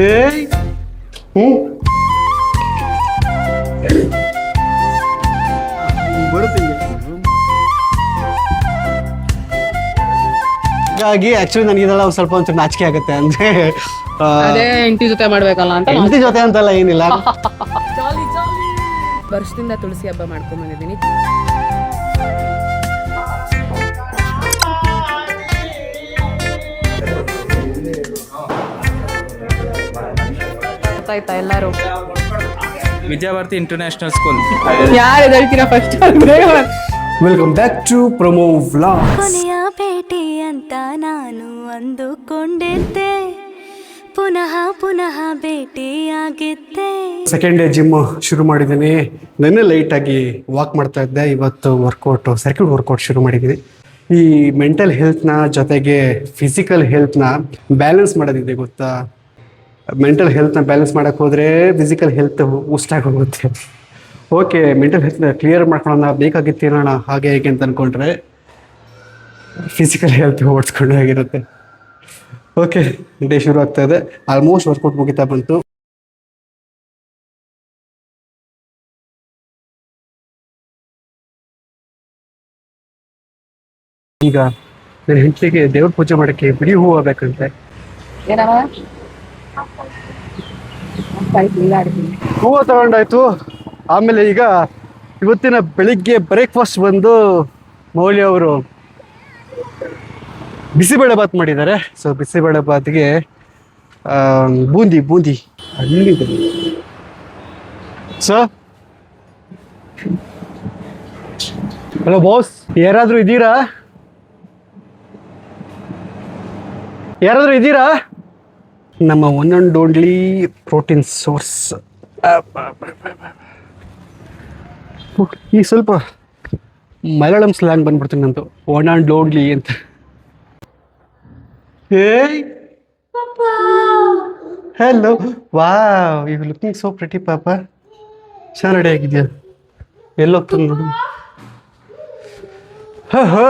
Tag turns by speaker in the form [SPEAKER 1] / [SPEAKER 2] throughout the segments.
[SPEAKER 1] ಏಯ್ ಹ್ಞೂ ಬರುತ್ತೆ ಹಾಗಾಗಿ ಆಕ್ಚುಲಿ ನನಗೆ ಇದೆಲ್ಲ ಒಂದು ಸ್ವಲ್ಪ ಒಂಚೂರು ನಾಚಿಕೆ ಆಗುತ್ತೆ ಅಂದ್ರೆ
[SPEAKER 2] ಅದೇ ಹೆಂಡತಿ ಜೊತೆ ಮಾಡ್ಬೇಕಲ್ಲ ಅಂತ
[SPEAKER 1] ಹೆಂಡತಿ ಜೊತೆ ಅಂತಲ್ಲ ಏನಿಲ್ಲ.
[SPEAKER 2] ವರ್ಷದಿಂದ ತುಳಸಿ ಹಬ್ಬ ಮಾಡ್ಕೊಂಡ್ ಬಂದಿದ್ದೀನಿ. ಗೊತ್ತಾಯ್ತಾ ಎಲ್ಲಾರು.
[SPEAKER 3] ವಿದ್ಯಾಭಾರತಿ ಇಂಟರ್ನ್ಯಾಷನಲ್ ಸ್ಕೂಲ್
[SPEAKER 2] ಯಾರು ಹೇಳ್ತೀರಾ first
[SPEAKER 1] welcome back to Pramo vlog
[SPEAKER 4] ಕೊನೆಯ ಭೇಟಿ ಅಂತ ನಾನು ಅಂದುಕೊಂಡಿದ್ದೆ. ಪುನಃ ಪುನಃ ಭೇಟಿಯಾಗಿದ್ದೆ.
[SPEAKER 1] ಸೆಕೆಂಡ್ ಡೇ ಜಿಮ್ ಶುರು ಮಾಡಿದ್ದೀನಿ. ನೆನ್ನೆ ಆಗಿ ವಾಕ್ ಮಾಡ್ತಾ ಇದ್ದೆ. ಇವತ್ತು ವರ್ಕೌಟ್ ಸರ್ಕ್ಯೂಟ್ ವರ್ಕೌಟ್ ಶುರು ಮಾಡಿದ್ದೀನಿ. ಈ ಮೆಂಟಲ್ ಹೆಲ್ತ್ನ ಜೊತೆಗೆ ಫಿಸಿಕಲ್ ಹೆಲ್ತ್ನ ಬ್ಯಾಲೆನ್ಸ್ ಮಾಡೋದಿದೆ ಗೊತ್ತಾ? ಮೆಂಟಲ್ ಹೆಲ್ತ್ನ ಬ್ಯಾಲೆನ್ಸ್ ಮಾಡಕ್ಕೆ ಹೋದರೆ ಫಿಸಿಕಲ್ ಹೆಲ್ತ್ ಉಸ್ಟಾಗಿ ಹೋಗುತ್ತೆ ಓಕೆ ಮೆಂಟಲ್ ಹೆಲ್ತ್ನ ಕ್ಲಿಯರ್ ಮಾಡ್ಕೊಳ್ಳೋಣ ಬೇಕಾಗಿತ್ತೇನೋಣ ಹಾಗೆ ಹೇಗೆ ಅಂತ ಅಂದ್ಕೊಂಡ್ರೆ ಫಿಸಿಕಲ್ ಹೆಲ್ತ್ ಓಡಿಸ್ಕೊಂಡು ಹೇಗಿರುತ್ತೆ ಓಕೆ ಡೇ ಶುರು ಆಗ್ತಾ ಇದೆ. ಆಲ್ಮೋಸ್ಟ್ ವರ್ಕೌಟ್ ಮುಗಿತಾ ಬಂತು. ಈಗ ನನ್ನ ಹೆಂಡತಿಗೆ ದೇವ್ರ ಪೂಜೆ ಮಾಡಕ್ಕೆ ಬಿಡಿ ಹೂವು ಬೇಕಂತೆ ಹೂವು ತಗೊಂಡಾಯ್ತು. ಆಮೇಲೆ ಈಗ ಇವತ್ತಿನ ಬೆಳಿಗ್ಗೆ ಬ್ರೇಕ್ಫಾಸ್ಟ್ ಬಂದು ಮೌಲ್ಯ ಅವರು ಬಿಸಿಬೇಳೆ ಬಾತ್ ಮಾಡಿದ್ದಾರೆ. ಸೊ ಬಿಸಿಬೇಳೆ ಬಾತ್ಗೆ ಬೂಂದಿ ಬೂಂದಿ. ಅಲ್ಲಿದೆ ಸೊ ಹಲೋ ಬಾಸ್ ಯಾರಾದ್ರೂ ಇದ್ದೀರಾ? ಯಾರಾದ್ರೂ ಇದ್ದೀರಾ? ನಮ್ಮ one and only protein source ಈ ಸ್ವಲ್ಪ ಮಲಯಾಳಂ ಸ್ಲ್ಯಾಂಗ್ ಬಂದ್ಬಿಡ್ತೀನಿ ನಂದು. ಒನ್ ಅಂಡ್ ಓನ್ಲಿ ಅಂತ. ಏಯ್! Hello wow you looking so pretty ಪಾಪ. ಚೆನ್ನಾಗಿ ರೆಡಿ ಆಗಿದ್ಯಾ? ಎಲ್ಲೋಗ್ತಾನೆ ನೋಡು. ಹೋ ಹೋ.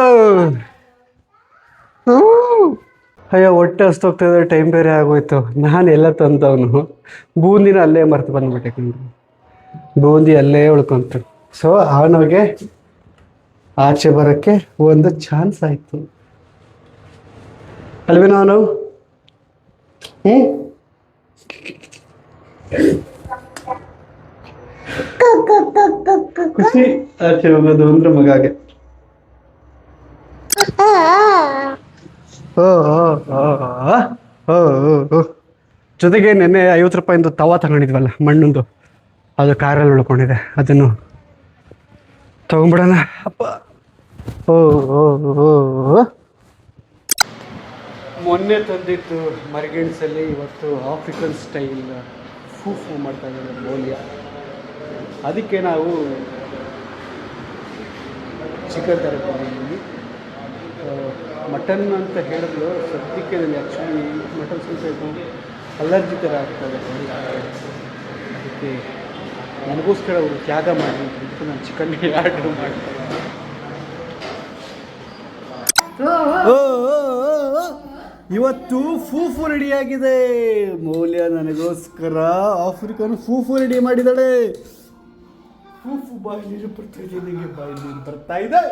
[SPEAKER 1] ಹೂ. ಅಯ್ಯೋ, ಹೊಟ್ಟೆ ಹಸ್ತೋಗ್ತಾ ಇದ್ರೆ ಟೈಮ್ ಬೇರೆ ಆಗೋಯ್ತು. ನಾನು ಎಲ್ಲ ತಂದವನು. ಬೂಂದಿನ ಅಲ್ಲೇ ಮರ್ತು ಬಂದ್ಬಿಟ್ಟೆ ಕಣ್ರಿ. ಬೂಂದಿ ಅಲ್ಲೇ ಉಳ್ಕೊಂತು. ಸೊ ಅವನಿಗೆ ಆಚೆ ಬರೋಕ್ಕೆ ಒಂದು ಚಾನ್ಸ್ ಆಯಿತು. ಅಲ್ವೇ ನಾನು? ಖುಷಿ. ಆಚೆ ಹೋಗೋದು ಅಂದ್ರೆ ಮಗಾಗೆ. ಜೊತೆಗೆ ನೆನ್ನೆ ಐವತ್ತು ರೂಪಾಯಿಂದು ತವ ತಗೊಂಡಿದ್ವಲ್ಲ, ಮಣ್ಣೊಂದು. ಅದು ಕಾರಲ್ಲಿ ಉಳ್ಕೊಂಡಿದೆ. ಅದನ್ನು ತಗೊಂಬಿಡೋಣ ಅಪ್ಪ. ಓ. ಮೊನ್ನೆ ತಂದಿದ್ದು ಮರಿಗೆಣಸಲ್ಲಿ ಇವತ್ತು ಆಫ್ರಿಕನ್ ಸ್ಟೈಲ್ ಫೂ ಫೂ ಮಾಡ್ತಾ ಇದ್ದಾರೆ ಮೌಲ್ಯ. ಅದಕ್ಕೆ ನಾವು ಚಿಕನ್ ತರಕೊಂಡಿದ್ದೀವಿ ಮಟನ್ ಅಂತ ಹೇಳಿದ್ರು, ಸದ್ಯಕ್ಕೆ ನನಗೆ ಆ್ಯಕ್ಚುಲಿ ಮಟನ್ ಸ್ವಲ್ಪ ಅಲರ್ಜಿ ಥರ ಆಗ್ತದೆ. ಅದಕ್ಕೆ ನನಗೋಸ್ಕರ ಅವರು ತ್ಯಾಗ ಮಾಡಿ ಅಂತ ನಾನು ಚಿಕನ್ ಆರ್ಡರ್ ಮಾಡ್ತೀನಿ ಇವತ್ತು ಫೂಫು ರೆಡಿ ಆಗಿದೆ ಮೌಲ್ಯ ನನಗೋಸ್ಕರ ಆಫ್ರಿಕನ್ ಫೂಫು ರೆಡಿ ಮಾಡಿದಾಳೆ ಫೂಫು ಬಾಯಿ ನೀರು ಬರ್ತಾ ಇದೆ ನಿನಗೆ ಬರ್ತಾ ಇದೆ.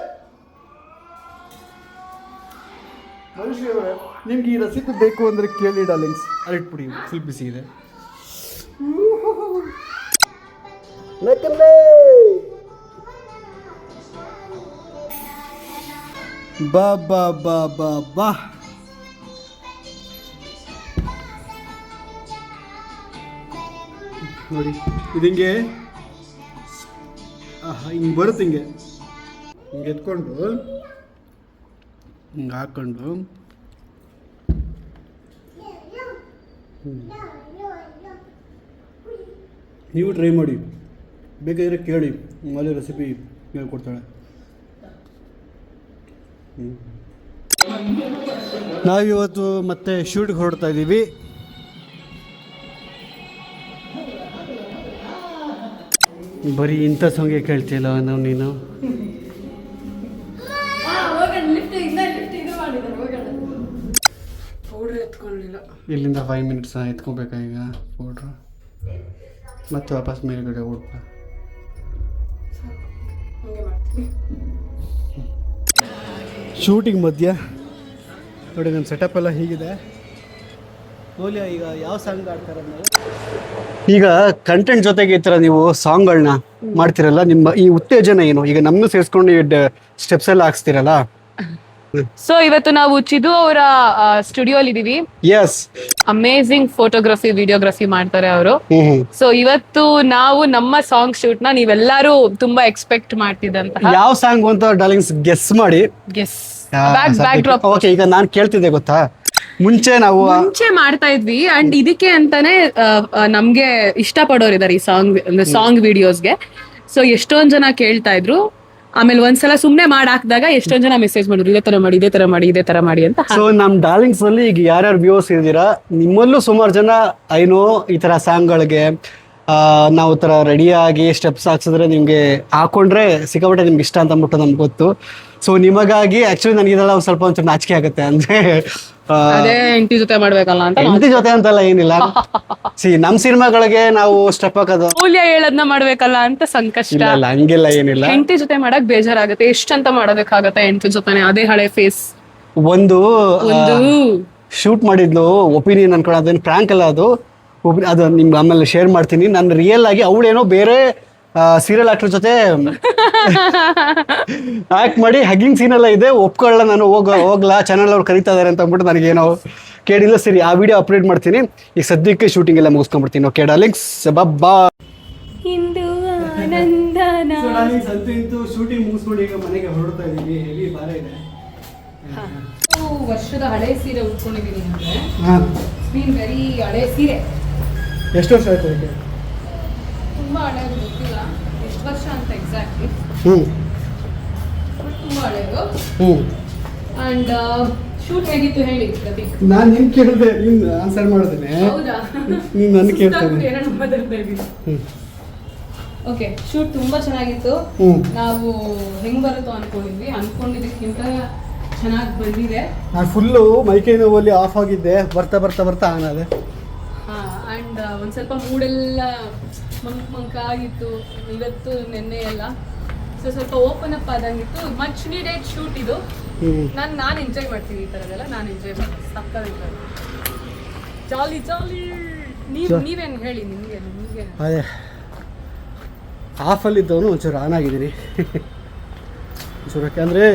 [SPEAKER 1] ಮನುಷ್ಯ ನಿಮ್ಗೆ ಈ ರಸೀದು ಬೇಕು ಅಂದರೆ ಕೇಳಿ ಡಾರ್ಲಿಂಗ್ಸ್ ಅಲ್ಲಿಟ್ಬಿಡಿ ಫುಲ್ ಬಿಸಿ ಇದೆ. ಬಾ ಬಾ ಬಾ ಬಾ ಬಾ. ನೋಡಿ ಇದು ಹಿಂಗೆ. ಹಿಂಗೆ ಬರುತ್ತೆ ಹಿಂಗೆ. ಹಿಂಗೆ ಎತ್ಕೊಂಡು. ಹಿಂಗೆ ಹಾಕ್ಕೊಂಡು. ನೀವು ಟ್ರೈ ಮಾಡಿ. ಬೇಕಾದರೆ ಕೇಳಿ. ಮೊದಲೇ ರೆಸಿಪಿ ಹೇಳ್ಕೊಡ್ತಾಳೆ. ನಾವಿವತ್ತು ಮತ್ತೆ ಶೂಟ್ಗೆ ಹೊರಡ್ತಾ ಇದ್ದೀವಿ ಬರೀ ಇಂಥ ಸಾಂಗೇ ಕೇಳ್ತಿಲ್ಲ ನಾವು ನೀನು? ಇಲ್ಲಿಂದ ಫೈವ್ ಮಿನಿಟ್ಸ್ ಎತ್ಕೋಬೇಕಾ ಈಗ? ಪೌಡ್ರು ಮತ್ತೆ ವಾಪಸ್ ಮೇಲ್ಗಡೆ ಓಡ್ಬ ಶೂಟಿಂಗ್ ಮಧ್ಯ. ನೋಡಿ ನನ್ನ ಸೆಟಪ್ ಎಲ್ಲ ಹೀಗಿದೆ. ಮೌಲ್ಯ ಈಗ ಯಾವ ಸಾಂಗ್ ಆಡ್ತಾರೆ ಈಗ ಕಂಟೆಂಟ್ ಜೊತೆಗೆ ಈ ಥರ ನೀವು ಸಾಂಗ್ಗಳನ್ನ ಮಾಡ್ತಿರಲ್ಲ ನಿಮ್ಮ ಈ ಉತ್ತೇಜನ ಏನು? ಈಗ ನಮ್ಮನ್ನು ಸೇರಿಸ್ಕೊಂಡು ಸ್ಟೆಪ್ಸ್ ಎಲ್ಲ ಹಾಕ್ಸ್ತಿರಲ್ಲ?
[SPEAKER 5] ಸೊ ಇವತ್ತು ನಾವು ಚಿದು ಅವರ ಸ್ಟುಡಿಯೋಲ್ ಇದೀವಿ
[SPEAKER 1] ಎಸ್
[SPEAKER 5] ಅಮೇಸಿಂಗ್ ಫೋಟೋಗ್ರಫಿ ವಿಡಿಯೋಗ್ರಫಿ ಮಾಡ್ತಾರೆ ಅವರು. ಸೊ ಇವತ್ತು ನಾವು ನಮ್ಮ ಸಾಂಗ್ ಶೂಟ್ನ ನೀವೆಲ್ಲರೂ ತುಂಬಾ ಎಕ್ಸ್ಪೆಕ್ಟ್ ಮಾಡ್ತಿದ್ದಂತಹ
[SPEAKER 1] ಯಾವ ಸಾಂಗ್ ಅಂತ ಡಾರ್ಲಿಂಗ್ಸ್ ಗೆಸ್ ಮಾಡಿ.
[SPEAKER 5] Guess back back drop
[SPEAKER 1] okay ಈಗ ನಾನು ಕೇಳ್ತಿದ್ದೆ ಗೊತ್ತಾ? ಮುಂಚೆ ನಾವು
[SPEAKER 5] ಮುಂಚೆ ಮಾಡ್ತಾ ಇದ್ವಿ. ಅಂಡ್ ಇದಕ್ಕೆ ಅಂತಾನೆ ನಮ್ಗೆ ಇಷ್ಟಪಡೋರು ಇದಾರೆ ಈ ಸಾಂಗ್ ಸಾಂಗ್ ವಿಡಿಯೋಸ್ಗೆ ಸೊ ಎಷ್ಟೊಂದ್ ಜನ ಕೇಳ್ತಾ ಇದ್ರು. ಆಮೇಲೆ ಒಂದ್ಸಲ ಸುಮ್ನೆ ಮಾಡಿ ಹಾಕಿದಾಗ ಎಷ್ಟೊಂದ್ ಜನ ಮೆಸೇಜ್ ಮಾಡಿದ್ರು ಇದೇ ತರ ಮಾಡಿ ಇದೇ ತರ ಮಾಡಿ ಇದೇ ತರ ಮಾಡಿ ಅಂತ.
[SPEAKER 1] ಸೊ ನಮ್ ಡಾರ್ಲಿಂಗ್ಸ್ ಅಲ್ಲಿ ಈಗ ಯಾರ್ಯಾರು ವ್ಯೂಸ್ ಇದ್ದೀರಾ ನಿಮ್ಮಲ್ಲೂ ಸುಮಾರು ಜನ ಐನೋ ಈ ತರ ಸಾಂಗ್ ಗಳಿಗೆ ನಾವು ತರ ರೆಡಿಯಾಗಿ ಸ್ಟೆಪ್ಸ್ ಹಾಕ್ಸಿದ್ರೆ ನಿಮ್ಗೆ ಹಾಕೊಂಡ್ರೆ ಸಿಕ್ಕಾಪಟ್ಟೆ ನಿಮ್ಗೆ ಇಷ್ಟ ಅಂತ ಅಂದ್ಬಿಟ್ಟು ನಮ್ಗೆ ಗೊತ್ತು. ಸೊ ನಿಮಗಾಗಿ ಆಕ್ಚುಲಿ ನನಗೆ ಇದೆಲ್ಲ ಒಂದ್ ಸ್ವಲ್ಪ ಒಂಚೂರು ನಾಚಿಕೆ ಆಗುತ್ತೆ ಅಂದ್ರೆ
[SPEAKER 5] ಅದೇ ಹೆಂಡತಿ ಜೊತೆ ಮಾಡ್ಬೇಕಲ್ಲ ಅಂತ
[SPEAKER 1] ಹೆಂಡತಿ ಜೊತೆ ಅಂತಲ್ಲ ಏನಿಲ್ಲ. ಸಿ ನಮ್ ಸಿನಿಮಾಗಳಿಗೆ ನಾವು ಸ್ಟೆಪ್ ಹಾಕೋದು
[SPEAKER 5] ಮೌಲ್ಯ ಹೇಳದ್ನ ಮಾಡ್ಬೇಕಲ್ಲ ಅಂತ ಸಂಕಷ್ಟ.
[SPEAKER 1] ಇಲ್ಲ ಇಲ್ಲ ಹಂಗೆಲ್ಲ ಏನಿಲ್ಲ.
[SPEAKER 5] ಹೆಂಡತಿ ಜೊತೆ ಮಾಡಕ್ ಬೇಜಾರಾಗುತ್ತೆ. ಎಷ್ಟಂತ ಮಾಡೋದಕ್ಕಾಗತ್ತೆ ಹೆಂಡತಿ ಜೊತೆನೆ ಅದೇ ಹಳೆ ಫೇಸ್
[SPEAKER 1] ಒಂದು
[SPEAKER 5] ಒಂದು.
[SPEAKER 1] ಶೂಟ್ ಮಾಡಿದ್ಲು ಒಪಿನಿಯನ್ ಅನ್ಕೊಂಡು ಅದೇನು ಪ್ರ್ಯಾಂಕ್ ಅಲ್ಲ ಅದು. ಅದು ನಿಮ್ಗೆ ಆಮೇಲೆ ಶೇರ್ ಮಾಡ್ತೀನಿ. ನಾನು ರಿಯಲ್ ಆಗಿ ಅವಳೇನೋ ಬೇರೆ ಸೀರಿಯಲ್ ಆಕ್ಟರ್ ಜೊತೆ ಆಕ್ಟ್ ಮಾಡಿ ಹಗ್ಗಿಂಗ್ ಸೀನ್ ಎಲ್ಲ ಇದೆ. ಒಪ್ಕೊಳ್ಳ ನಾನು ಹೋಗ ಹೋಗ್ಲಾ ಚಾನಲ್ ಅವ್ರು ಕರೀತಾ ಇದಾರೆ ಅಂತ ಅಂದ್ಬಿಟ್ಟು ನನಗೇನೋ ಕೇಳಿಲ್ಲ. ಸರಿ ಆ ವಿಡಿಯೋ ಅಪ್ಲೋಡ್ ಮಾಡ್ತೀನಿ. ಈಗ ಸದ್ಯಕ್ಕೆ ಶೂಟಿಂಗ್ ಎಲ್ಲ ಮುಗಿಸ್ಕೊಂಡ್ಬಿಡ್ತೀನಿ. ಓಕೆ ಡಾರ್ಲಿಂಗ್ಸ್ ಬಬ್ಬಾ
[SPEAKER 6] ಇಂದು ಆನಂದನ.
[SPEAKER 1] ಶೂಟಿಂಗ್ ಮುಗಿಸ್ಕೊಂಡು ಈಗ ಮನೆಗೆ ಹೊರಡ್ತಾ ಇದೀವಿ ಹೆವಿ ಭಾರ ಇದೆ?
[SPEAKER 5] ವರ್ಷದ ಹಳೆ ಸೀರೆ ಉಟ್ಕೊಂಡಿದೀನಿ ಅಂದ್ರೆ
[SPEAKER 1] ಹಾಂ.
[SPEAKER 5] ವೆರಿ ಹಳೆ ಸೀರೆ.
[SPEAKER 1] ಎಷ್ಟು ವರ್ಷ ಆಯ್ತು ಅದಕ್ಕೆ?
[SPEAKER 5] ತುಂಬಾ ಹಳೆದು ಗೊತ್ತಿಲ್ಲ. ಎಷ್ಟು ವರ್ಷ ಅಂತ ಎಕ್ಸಾಕ್ಟ್ಲಿ
[SPEAKER 1] ಹ್ಞೂ.
[SPEAKER 5] ತುಂಬಾ ಹಳೆದು.
[SPEAKER 1] ಹ್ಞೂ.
[SPEAKER 5] ಅಂಡ್ ಶೂಟ್ ಹೇಗಿತ್ತು ಹೇಳಿ ಪ್ರತೀಕ್?
[SPEAKER 1] ನಾನು ನಿನ್ ಕೇಳಿದೆ ನೀನ್ ಆನ್ಸರ್ ಮಾಡಿದ್ರೆ
[SPEAKER 5] ಹೌದಾ?
[SPEAKER 1] ನೀನ್ ನನ್ನ ಕೇಳ್ತೇನೆ.
[SPEAKER 5] ಓಕೆ ಶೂಟ್ ತುಂಬಾ ಚೆನ್ನಾಗಿತ್ತು.
[SPEAKER 1] ಹ್ಮ್
[SPEAKER 5] ನಾವು ಹೆಂಗ್ ಬರುತ್ತೋ ಅನ್ಕೊಂಡಿದ್ವಿ. ಅನ್ಕೊಂಡಿದ್ದಕ್ಕಿಂತ ಚೆನ್ನಾಗಿ ಬಂದಿದೆ.
[SPEAKER 1] ನಾನು ಫುಲ್ಲು ಮೈಕೈ ನೋವಲ್ಲಿ ಆಫ್ ಆಗಿದ್ದೆ. ಬರ್ತಾ ಬರ್ತಾ ಬರ್ತಾ ಆನ್ ಹಾಂ
[SPEAKER 5] ಅಂಡ್ ಒಂದ್ ಸ್ವಲ್ಪ ಮೂಡೆಲ್ಲ ಮಂಕ್ ಮಂಕ್ ಆಗಿತ್ತು ಇವತ್ತು ನಿನ್ನೆ ಎಲ್ಲ. ಸೊ ಸ್ವಲ್ಪ ಓಪನ್ ಅಪ್ ಆದಂಗಿತ್ತು ಮಚ್ ನೀಡೆಡ್ ಶೂಟ್ ಇದು. ನಾನು ನಾನು ಎಂಜಾಯ್ ಮಾಡ್ತೀನಿ ಈ ಥರದೆಲ್ಲ ನಾನು ಎಂಜಾಯ್ ಮಾಡ್ತೀನಿ. ಸಕ್ಕದ ಜಾಲಿ ಜಾಲಿ ನೀವು ನೀವೇನು ಹೇಳಿ ನಿಮಗೆ ನಿಮಗೆ?
[SPEAKER 1] ಅದೇ. ಆಫಲ್ಲಿದ್ದವನು ಒಂಚೂರು ಆನ್ ಆಗಿದ್ದೀನಿ. ಒಂಚೂರು ಯಾಕೆಂದರೆ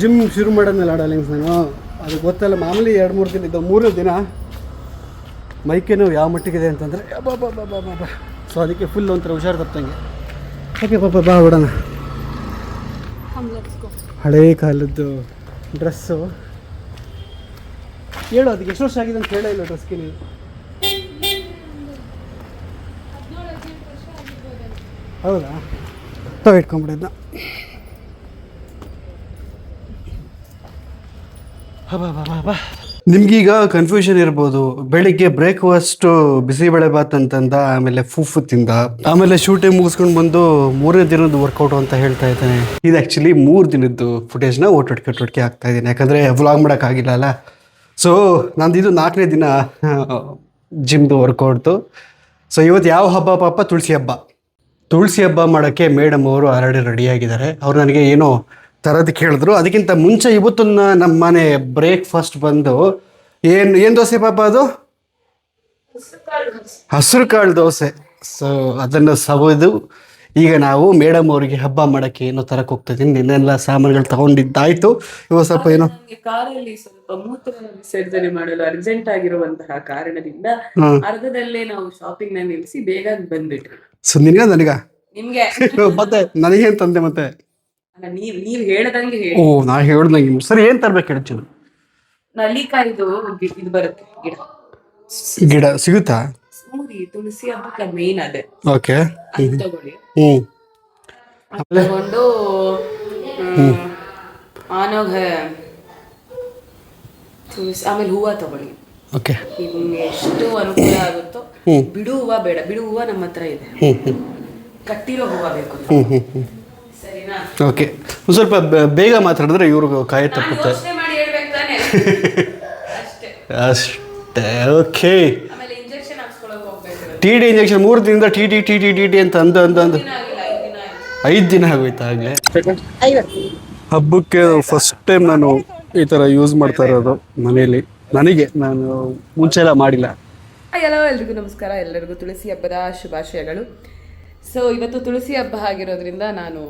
[SPEAKER 1] ಜಿಮ್ ಶುರು ಮಾಡೋದ್ಮೇಲೆ ಆಡಲಿಂಗ್ಸ್ ನಾನು. ಅದು ಗೊತ್ತಲ್ಲ ಮಾಮೂಲಿ ಎರಡು ಮೂರು ದಿನ ಇದ್ದ ಮೂರು ದಿನ ಮೈಕೆ ನೋವು ಯಾವ ಮಟ್ಟಿಗಿದೆ ಅಂತಂದರೆ ಬಾಬಾ ಸೊ ಅದಕ್ಕೆ ಫುಲ್ ಒಂಥರ ಹುಷಾರು ತಪ್ಪಂಗೆ ಓಕೆ ಪಾಪ ಬಾ ಬಿಡೋಣ. ಹಳೇ ಕಾಲದ್ದು ಡ್ರೆಸ್ಸು ಹೇಳು ಅದಕ್ಕೆ ಎಷ್ಟು ವರ್ಷ ಆಗಿದೆ ಅಂತ ಹೇಳಿಲ್ಲ ಇಲ್ಲ ಡ್ರೆಸ್ಗೆ ನೀವು. ಹೌದಾ? ತಾವು ಇಟ್ಕೊಂಬಿಡಿದ್ನ ನಿಮ್ಗೀಗ ಕನ್ಫ್ಯೂಷನ್ ಇರ್ಬೋದು. ಬೆಳಿಗ್ಗೆ ಬ್ರೇಕ್ಫಾಸ್ಟ್ ಬಿಸಿಬೇಳೆ ಬಾತ್ ಅಂತಂದ, ಆಮೇಲೆ ಫುಫು ತಿಂದ. ಆಮೇಲೆ ಶೂಟಿಂಗ್ ಮುಗಿಸ್ಕೊಂಡು ಬಂದು ಮೂರನೇ ದಿನದ ವರ್ಕೌಟ್ ಅಂತ ಹೇಳ್ತಾ ಇದ್ದಾನೆ. ಇದು ಆಕ್ಚುಲಿ ಮೂರು ದಿನದ್ದು ಫುಟೇಜ್ನ ಒಟ್ಟೊಟ್ಟಿಗೆ ಒಟ್ಟೊಟ್ಟಿಗೆ ಆಗ್ತಾ ಇದ್ದೀನಿ. ಯಾಕಂದರೆ ವ್ಲಾಗ್ ಮಾಡೋಕ್ಕಾಗಿಲ್ಲ ಅಲ್ಲ. ಸೊ ನಂದು ಇದು ನಾಲ್ಕನೇ ದಿನ ಜಿಮ್ದು ವರ್ಕೌಟ್ದು ಸೊ ಇವತ್ತು ಯಾವ ಹಬ್ಬ ಪಾಪ? ತುಳಸಿ ಹಬ್ಬ. ತುಳಸಿ ಹಬ್ಬ ಮಾಡೋಕ್ಕೆ ಮೇಡಮ್ ಅವರು ಆಲ್ರೆಡಿ ರೆಡಿಯಾಗಿದ್ದಾರೆ ಅವ್ರು ನನಗೆ ಏನೋ ತರದು ಕೇಳಿದ್ರು. ಅದಕ್ಕಿಂತ ಮುಂಚೆ ಇವತ್ತು ನಮ್ಮ ಮನೆ ಬ್ರೇಕ್ಫಾಸ್ಟ್ ಬಂದು ಏನು ಏನು ದೋಸೆ ಪಾಪ ಅದು? ಹಸಿರು ಕಾಳು ದೋಸೆ. ಸೊ ಅದನ್ನು ಸವಿದು ಈಗ ನಾವು ಮೇಡಮ್ ಅವರಿಗೆ ಹಬ್ಬ ಮಾಡೋಕ್ಕೆ ಏನೋ ತರಕ್ಕೆ ಹೋಗ್ತಾ ಇದ್ದೀನಿ ನಿನ್ನೆಲ್ಲ ಸಾಮಾನುಗಳು ತಗೊಂಡಿದ್ದಾಯ್ತು. ಇವಾಗ ಸ್ವಲ್ಪ ಏನೋ
[SPEAKER 7] ನನಗೆ ಕಾರಲ್ಲಿ ಸ್ವಲ್ಪ ಮೂತ್ರ ವಿಸರ್ಜನೆ ಮಾಡಲು ಅರ್ಜೆಂಟ್ ಆಗಿರುವಂತಹ ಕಾರಣದಿಂದ ಅರ್ಧದಲ್ಲೇ ನಾವು ಶಾಪಿಂಗ್ನ ನಿಲ್ಲಿಸಿ ಬೇಗ ಬಂದ್ಬಿಟ್ರು
[SPEAKER 1] ಸೊ ನಿನ್ಗ ನನಗ?
[SPEAKER 7] ನಿಮ್ಗೆ?
[SPEAKER 1] ಮತ್ತೆ ನನಗೇನು ತಂದೆ ಮತ್ತೆ?
[SPEAKER 7] ನೀವ್ ನೀವ್ ಹೇಳ್ದಂಗೆ ಹೇಳಿ.
[SPEAKER 1] ಓ ನಾ ಹೇಳ್ದಂಗೆ ಸರಿ ಏನ್ ತರ್ಬೇಕು ಹೇಳಿ ಚಲೋ
[SPEAKER 7] ನಲ್ಲಿಕಾಯಿದು ಗಿ- ಇದು ಬರುತ್ತೆ ಗಿಡ.
[SPEAKER 1] ಗಿಡ ಸಿಗುತ್ತಾ?
[SPEAKER 7] ಸೂರಿ ತುಳಸಿ ಹಬ್ಬಕ್ಕೆ ಮೇನ್ ಅದೇ.
[SPEAKER 1] ಓಕೆ.
[SPEAKER 7] ಅದು ತಗೊಳ್ಳಿ.
[SPEAKER 1] ಹ್ಞೂ
[SPEAKER 7] ಅದ್ ತಗೊಂಡು ಆನೋಗ ತುಳಸಿ ಆಮೇಲೆ ಹೂವ ತಗೊಳ್ಳಿ.
[SPEAKER 1] ಓಕೆ.
[SPEAKER 7] ನಿಮ್ಗೆ ಎಷ್ಟು ಅನುಕೂಲ ಆಗುತ್ತೋ
[SPEAKER 1] ಹ್ಮ್.
[SPEAKER 7] ಬಿಡು ಹೂವ ಬೇಡ. ಬಿಡು ಹೂವ ನಮ್ಮ ಹತ್ರ ಇದೆ.
[SPEAKER 1] ಹ್ಞೂ ಹ್ಞೂ
[SPEAKER 7] ಕಟ್ಟಿರೋ ಹೂವ ಬೇಕು
[SPEAKER 1] ಹ್ಞೂ ಹ್ಞೂ ಹ್ಞೂ
[SPEAKER 7] ಸರಿನಾ
[SPEAKER 1] ಓಕೆ. ಸ್ವಲ್ಪ ಬೇಗ ಮಾತಾಡಿದ್ರೆ ಇವ್ರಿಗೂ ಕಾಯ ತಪ್ಪುತ್ತೆ.
[SPEAKER 7] ಯೋಚನೆ ಮಾಡಿ ಹೇಳ್ಬೇಕು ತಾನೆ. ಅಷ್ಟೇ.
[SPEAKER 1] ಅಷ್ಟು. ಓಕೆ. ಟಿ ಡಿ ಇಂಜೆಕ್ಷನ್ ಮೂರು ದಿನದಿಂದ T D T D T D ಅಂತ ಅಂದು ಅಂದು ಅಂದು. ಐದು ದಿನ ಆಗೋಯ್ತು ಆಗಲೇ ಹಬ್ಬಕ್ಕೆ ಫಸ್ಟ್ ಟೈಮ್ ನಾನು ಈ ಥರ ಯೂಸ್ ಮಾಡ್ತಾ ಇರೋದು ಮನೆಯಲ್ಲಿ. ನನಗೆ ನಾನು ಮುಂಚೆ ಎಲ್ಲ ಮಾಡಿಲ್ಲ.
[SPEAKER 5] ಎಲ್ಲೋ ಎಲ್ರಿಗೂ ನಮಸ್ಕಾರ. ಎಲ್ಲರಿಗೂ ತುಳಸಿ ಹಬ್ಬದ ಶುಭಾಶಯಗಳು. ಸೊ ಇವತ್ತು ತುಳಸಿ ಹಬ್ಬ ಆಗಿರೋದ್ರಿಂದ ನಾನು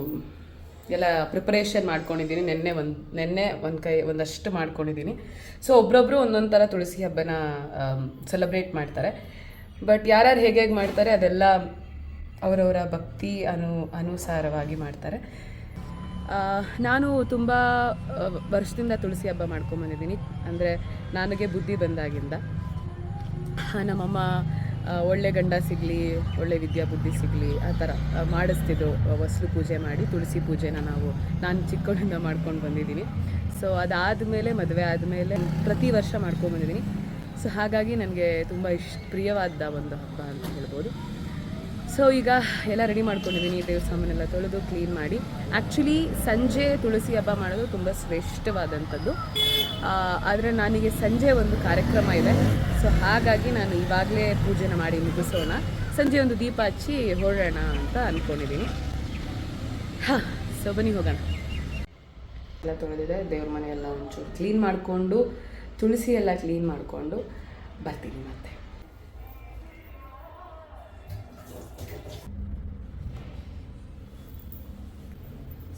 [SPEAKER 5] ಎಲ್ಲ ಪ್ರಿಪರೇಷನ್ ಮಾಡ್ಕೊಂಡಿದ್ದೀನಿ. ನಿನ್ನೆ ಒಂದು ನಿನ್ನೆ ಒಂದು ಕೈ, ಒಂದಷ್ಟು ಮಾಡ್ಕೊಂಡಿದ್ದೀನಿ. ಸೊ ಒಬ್ಬೊಬ್ಬರು ಒಂದೊಂದು ಥರ ತುಳಸಿ ಹಬ್ಬನ ಸೆಲೆಬ್ರೇಟ್ ಮಾಡ್ತಾರೆ. ಬಟ್ ಯಾರ್ಯಾರು ಹೇಗೆ ಹೇಗೆ ಮಾಡ್ತಾರೆ ಅದೆಲ್ಲ ಅವರವರ ಭಕ್ತಿ ಅನು, ಅನುಸಾರವಾಗಿ ಮಾಡ್ತಾರೆ. ನಾನು ತುಂಬ ವರ್ಷದಿಂದ ತುಳಸಿ ಹಬ್ಬ ಮಾಡ್ಕೊಂಬಂದಿದ್ದೀನಿ ಅಂದರೆ, ನನಗೆ ಬುದ್ಧಿ ಬಂದಾಗಿಂದ. ನಮ್ಮಮ್ಮ ಒಳ್ಳೆ ಗಂಡ ಸಿಗಲಿ, ಒಳ್ಳೆ ವಿದ್ಯಾ ಬುದ್ಧಿ ಸಿಗಲಿ, ಆ ಥರ ಮಾಡಿಸ್ತಿದ್ದು ವಸ್ತು ಪೂಜೆ ಮಾಡಿ, ತುಳಸಿ ಪೂಜೆನ ನಾವು, ನಾನು ಚಿಕ್ಕವಳಿಂದ ಮಾಡ್ಕೊಂಡು ಬಂದಿದ್ದೀನಿ. ಸೊ ಅದಾದಮೇಲೆ ಮದುವೆ ಆದಮೇಲೆ ಪ್ರತಿ ವರ್ಷ ಮಾಡ್ಕೊಂಬಂದಿದ್ದೀನಿ ಸೊ ಹಾಗಾಗಿ ನನಗೆ ತುಂಬ ಇಷ್ಟ ಪ್ರಿಯವಾದ ಒಂದು ಹಬ್ಬ ಅಂತ ಹೇಳ್ಬೋದು. ಸೊ ಈಗ ಎಲ್ಲ ರೆಡಿ ಮಾಡ್ಕೊಂಡಿದ್ದೀನಿ ದೇವ್ರ ಸಾಮಾನೆಲ್ಲ ತೊಳೆದು ಕ್ಲೀನ್ ಮಾಡಿ. ಆ್ಯಕ್ಚುಲಿ ಸಂಜೆ ತುಳಸಿ ಹಬ್ಬ ಮಾಡೋದು ತುಂಬ ಶ್ರೇಷ್ಠವಾದಂಥದ್ದು. ಆದರೆ ನನಗೆ ಸಂಜೆ ಒಂದು ಕಾರ್ಯಕ್ರಮ ಇದೆ. ಸೊ ಹಾಗಾಗಿ ನಾನು ಇವಾಗಲೇ ಪೂಜೆನ ಮಾಡಿ ಮುಗಿಸೋಣ. ಸಂಜೆ ಒಂದು ದೀಪ ಹಚ್ಚಿ ಹೊರಡೋಣ ಅಂತ ಅಂದ್ಕೊಂಡಿದ್ದೀನಿ ಹಾಂ ಸೊ ಬನ್ನಿ ಹೋಗೋಣ. ಎಲ್ಲ ತೊಳೆದಿದೆ, ದೇವ್ರ ಮನೆ ಎಲ್ಲ ಒಂಚೂರು ಕ್ಲೀನ್ ಮಾಡಿಕೊಂಡು ತುಳಸಿ ಎಲ್ಲ ಕ್ಲೀನ್ ಮಾಡಿಕೊಂಡು ಬರ್ತೀನಿ ಮತ್ತೆ.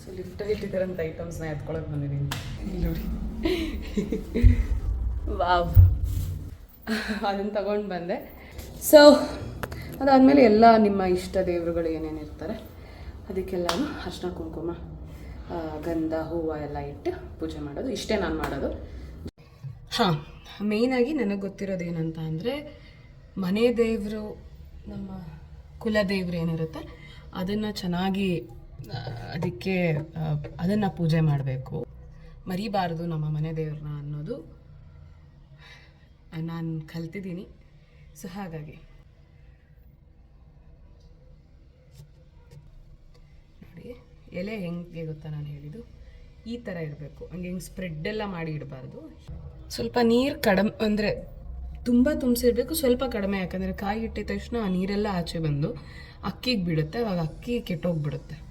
[SPEAKER 5] ಸೊ ಲಿಫ್ಟಲ್ಲಿ ಇಟ್ಟಿದ್ದಾರಂಥ ಐಟಮ್ಸ್ನ ಎತ್ಕೊಳಕ್ಕೆ ಬಂದಿದ್ದೀನಿ. ಇಲ್ಲಿ ನೋಡಿ. ವಾವ್ ಅದನ್ನು ತಗೊಂಡು ಬಂದೆ. ಸೊ ಅದಾದಮೇಲೆ ಎಲ್ಲ ನಿಮ್ಮ ಇಷ್ಟ ದೇವರುಗಳು ಏನೇನು ಇರ್ತಾರೆ, ಅದಕ್ಕೆಲ್ಲಾನು ಅರ್ಶಿನ ಕುಂಕುಮ ಗಂಧ, ಹೂವು ಎಲ್ಲ ಇಟ್ಟು ಪೂಜೆ ಮಾಡೋದು. ಇಷ್ಟೇ ನಾನು ಮಾಡೋದು. ಹಾಂ ಮೇಯ್ನಾಗಿ ನನಗೆ ಗೊತ್ತಿರೋದು ಏನಂತ ಅಂದರೆ, ಮನೆ ದೇವರು, ನಮ್ಮ ಕುಲದೇವ್ರು ಏನಿರುತ್ತೆ, ಅದನ್ನು ಚೆನ್ನಾಗಿ ಅದಕ್ಕೆ ಅದನ್ನು ಪೂಜೆ ಮಾಡಬೇಕು. ಮರಿಬಾರ್ದು ನಮ್ಮ ಮನೆ ದೇವ್ರನ್ನ ಅನ್ನೋದು ನಾನು ಕಲ್ತಿದ್ದೀನಿ. ಸೊ, ಹಾಗಾಗಿ. ನೋಡಿ, ಎಲೆ ಹೆಂಗೆ ಗೊತ್ತಾ ನಾನು ಹೇಳಿದ್ದು? ಈ ಥರ ಇರಬೇಕು. ಹಂಗೆ ಹಿಂಗೆ ಸ್ಪ್ರೆಡ್ ಎಲ್ಲ ಮಾಡಿ ಇಡಬಾರ್ದು. ಸ್ವಲ್ಪ ನೀರು ಕಡಿಮೆ, ಅಂದರೆ ತುಂಬ ತುಂಬಿಸಿರ್ಬೇಕು ಸ್ವಲ್ಪ ಕಡಿಮೆ, ಯಾಕಂದರೆ ಕಾಯಿ ಇಟ್ಟಿದ ತಕ್ಷಣ ಆ ನೀರೆಲ್ಲ ಆಚೆ ಬಂದು ಅಕ್ಕಿಗೆ ಬಿಡುತ್ತೆ, ಅವಾಗ ಅಕ್ಕಿ ಕೆಟ್ಟೋಗ್ಬಿಡುತ್ತೆ.